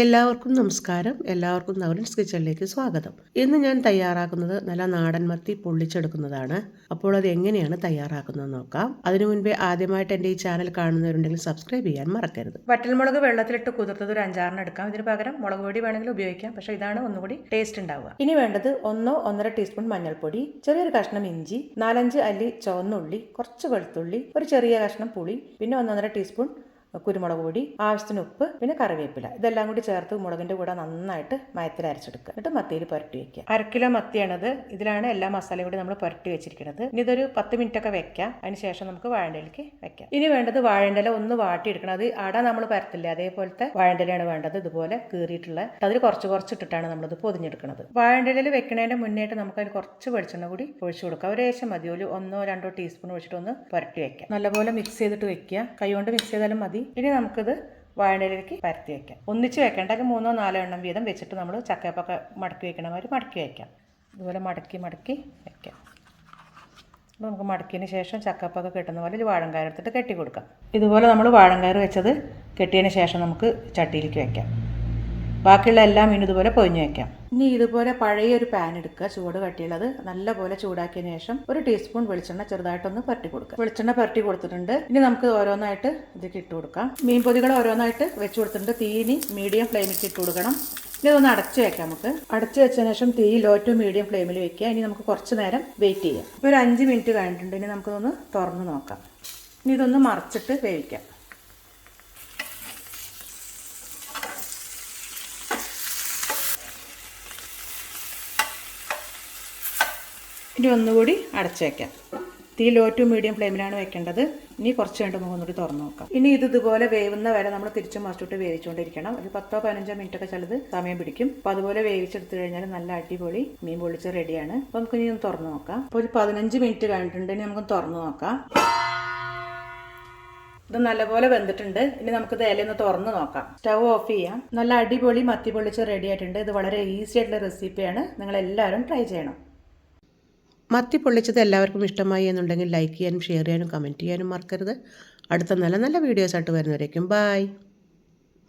എല്ലാവർക്കും നമസ്കാരം. എല്ലാവർക്കും നവരൻസ് കിച്ചണിലേക്ക് സ്വാഗതം. ഇന്ന് ഞാൻ തയ്യാറാക്കുന്നത് നല്ല നാടൻ മത്തി പൊള്ളിച്ചെടുക്കുന്നതാണ്. അപ്പോൾ അത് എങ്ങനെയാണ് തയ്യാറാക്കുന്നത് നോക്കാം. അതിനു മുൻപേ ആദ്യമായിട്ട് എന്റെ ഈ ചാനൽ കാണുന്നവരുണ്ടെങ്കിൽ സബ്സ്ക്രൈബ് ചെയ്യാൻ മറക്കരുത്. വറ്റൽമുളക് വെള്ളത്തിലിട്ട് കുതിർത്തത് ഒരു അഞ്ചാറിന് എടുക്കാം. ഇതിന് പകരം മുളക് പൊടി വേണമെങ്കിൽ ഉപയോഗിക്കാം. പക്ഷേ ഇതാണ് ഒന്നുകൂടി ടേസ്റ്റ് ഉണ്ടാവുക. ഇനി വേണ്ടത് ഒന്നോ ഒന്നര ടീസ്പൂൺ മഞ്ഞൾപ്പൊടി ചെറിയൊരു കഷ്ണം ഇഞ്ചി നാലഞ്ച് അല്ലി ചുവന്നുള്ളി കുറച്ച് വെളുത്തുള്ളി ഒരു ചെറിയ കഷ്ണം പുളി പിന്നെ ഒന്നൊന്നര ടീസ്പൂൺ കുരുമുളക് പൊടി ആവശ്യത്തിന് ഉപ്പ് പിന്നെ കറിവേപ്പില. ഇതെല്ലാം കൂടി ചേർത്ത് മുളകിന്റെ കൂടെ നന്നായിട്ട് മയത്തിൽ അരച്ചെടുക്കുക. എന്നിട്ട് മത്തിയിൽ പുരട്ടി വെക്കുക. അര കിലോ മത്തിയാണത്. ഇതിലാണ് എല്ലാ മസാലയും കൂടി നമ്മൾ പുരട്ടി വെച്ചിരിക്കുന്നത് ഇനി ഇതൊരു പത്ത് മിനിറ്റ് ഒക്കെ വെക്കാം. അതിന് ശേഷം നമുക്ക് വാഴണ്ടയിലേക്ക് വെക്കാം. ഇനി വേണ്ടത് വാഴണ്ടല ഒന്ന് വാട്ടിയെടുക്കണം. അത് അട നമ്മൾ പരത്തില്ല? അതേപോലത്തെ വാഴണ്ടലയാണ് വേണ്ടത്. ഇതുപോലെ കീറിയിട്ടുള്ള. അതിൽ കുറച്ച് കുറച്ച് ഇട്ടിട്ടാണ് നമ്മളിത് പൊതിഞ്ഞെടുക്കുന്നത് വാഴണ്ടലിൽ വെക്കുന്നതിന്റെ മുന്നേറ്റ് നമുക്ക് അതിൽ കുറച്ച് വെളിച്ചെണ്ണ കൂടി ഒഴിച്ചു കൊടുക്കുക ഒരു ശേഷം മതി. ഒരു ഒന്നോ രണ്ടോ ടീസ്പൂൺ ഒഴിച്ചിട്ട് ഒന്ന് പുരട്ടി വെക്കാം. നല്ലപോലെ മിക്സ് ചെയ്തിട്ട് വെക്കുക. കൈ കൊണ്ട് മിക്സ് ചെയ്താലും മതി. ഇനി നമുക്കിത് വാഴയിലേക്ക് പരത്തി വയ്ക്കാം ഒന്നിച്ച് വെക്കേണ്ട അല്ലെങ്കിൽ മൂന്നോ നാലോ എണ്ണം വീതം വെച്ചിട്ട് നമ്മൾ ചക്കയപ്പൊക്കെ മടക്കി വെക്കണ മാതിരി മടക്കി വയ്ക്കാം ഇതുപോലെ മടക്കി മടക്കി വയ്ക്കാം അപ്പോൾ നമുക്ക് മടക്കിയതിന് ശേഷം ചക്കപ്പൊക്കെ കെട്ടുന്ന പോലെ ഒരു വാഴങ്കായ എടുത്തിട്ട് കെട്ടി കൊടുക്കാം ഇതുപോലെ നമ്മൾ വാഴങ്കായ വെച്ചത് കെട്ടിയതിന് ശേഷം നമുക്ക് ചട്ടിയിലേക്ക് വെക്കാം. ബാക്കിയുള്ള എല്ലാം ഇനി ഇതുപോലെ പൊതിഞ്ഞ് വെക്കാം ഇനി ഇതുപോലെ പഴയ ഒരു പാൻ എടുക്കുക. ചൂട് കട്ടിയുള്ളത് നല്ലപോലെ ചൂടാക്കിയതിന് ശേഷം ഒരു ടീസ്പൂൺ വെളിച്ചെണ്ണ ചെറുതായിട്ടൊന്ന് പരട്ടി കൊടുക്കുക. വെളിച്ചെണ്ണ പരട്ടി കൊടുത്തിട്ടുണ്ട്. ഇനി നമുക്ക് ഓരോന്നായിട്ട് ഇതിലേക്ക് ഇട്ട് കൊടുക്കാം. മീൻ പൊതികൾ ഓരോന്നായിട്ട് വെച്ച് കൊടുത്തിട്ടുണ്ട്. തീനി മീഡിയം ഫ്ലെയിമിൽ ഇട്ട് കൊടുക്കണം. ഇനി ഇതൊന്ന് അടച്ചു വെക്കാം നമുക്ക്. അടച്ചു വെച്ചതിന് ശേഷം തീ ലോ ടു മീഡിയം ഫ്ലെയിമിൽ വെക്കുക. ഇനി നമുക്ക് കുറച്ച് നേരം വെയിറ്റ് ചെയ്യാം. ഇപ്പോൾ ഒരു അഞ്ച് മിനിറ്റ് കഴിഞ്ഞിട്ടുണ്ട്. ഇനി നമുക്കിതൊന്ന് തുറന്ന് നോക്കാം. ഇനി ഇതൊന്ന് മറച്ചിട്ട് വേവിക്കാം. ഇനി ഒന്നുകൂടി അടച്ചേക്കാം തീ ലോ ടു മീഡിയം ഫ്ലെയിമിലാണ് വെക്കേണ്ടത്. ഇനി കുറച്ച് നമുക്ക് ഒന്നുകൂടി തുറന്ന് നോക്കാം. ഇനി ഇത് ഇതുപോലെ വേവുന്ന വരെ നമ്മൾ തിരിച്ച് മറിച്ചിട്ട് വേവിച്ചുകൊണ്ടിരിക്കണം. ഒരു പത്തോ പതിനഞ്ചോ മിനിറ്റ് ഒക്കെ ചിലത് സമയം പിടിക്കും. അപ്പോൾ അതുപോലെ വേവിച്ചെടുത്ത് കഴിഞ്ഞാൽ നല്ല അടിപൊളി മീൻ പൊള്ളിച്ച് റെഡിയാണ് അപ്പോൾ നമുക്ക് ഇനി ഒന്ന് തുറന്നു നോക്കാം. അപ്പോൾ ഒരു പതിനഞ്ച് മിനിറ്റ് കഴിഞ്ഞിട്ടുണ്ട്. ഇനി നമുക്ക് തുറന്നു നോക്കാം. ഇത് നല്ലപോലെ വെന്തിട്ടുണ്ട്. ഇനി നമുക്കിത് ഇലയൊന്ന് തുറന്ന് നോക്കാം. സ്റ്റവ് ഓഫ് ചെയ്യാം. നല്ല അടിപൊളി മത്തി പൊള്ളിച്ച് റെഡി ആയിട്ടുണ്ട്. ഇത് വളരെ ഈസി ആയിട്ടുള്ള റെസിപ്പിയാണ് നിങ്ങൾ എല്ലാവരും ട്രൈ ചെയ്യണം. മത്തി പൊള്ളിച്ചത് എല്ലാവർക്കും ഇഷ്ടമായി എന്നുണ്ടെങ്കിൽ ലൈക്ക് ചെയ്യാനും ഷെയർ ചെയ്യാനും കമന്റ് ചെയ്യാനും മറക്കരുത്. അടുത്ത നല്ല നല്ല വീഡിയോസായിട്ട് വരുന്നവരേക്കും ബായ്